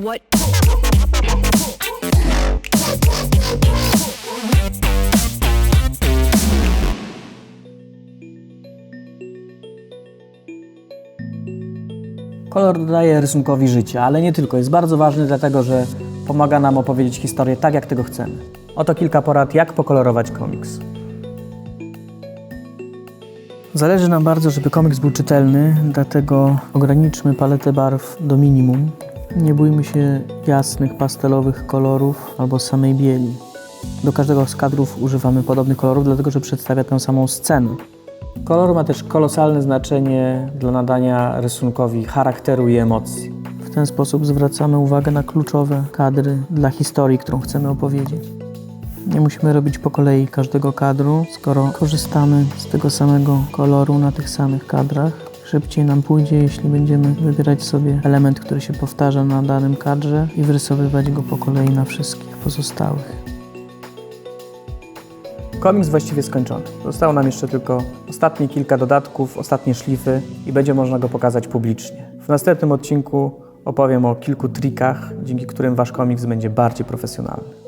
What? Kolor dodaje rysunkowi życia, ale nie tylko. Jest bardzo ważny dlatego, że pomaga nam opowiedzieć historię tak, jak tego chcemy. Oto kilka porad, jak pokolorować komiks. Zależy nam bardzo, żeby komiks był czytelny, dlatego ograniczmy paletę barw do minimum. Nie bójmy się jasnych, pastelowych kolorów albo samej bieli. Do każdego z kadrów używamy podobnych kolorów, dlatego że przedstawia tę samą scenę. Kolor ma też kolosalne znaczenie dla nadania rysunkowi charakteru i emocji. W ten sposób zwracamy uwagę na kluczowe kadry dla historii, którą chcemy opowiedzieć. Nie musimy robić po kolei każdego kadru, skoro korzystamy z tego samego koloru na tych samych kadrach. Szybciej nam pójdzie, jeśli będziemy wybierać sobie element, który się powtarza na danym kadrze i wyrysowywać go po kolei na wszystkich pozostałych. Komiks właściwie skończony. Zostało nam jeszcze tylko ostatnie kilka dodatków, ostatnie szlify i będzie można go pokazać publicznie. W następnym odcinku opowiem o kilku trikach, dzięki którym wasz komiks będzie bardziej profesjonalny.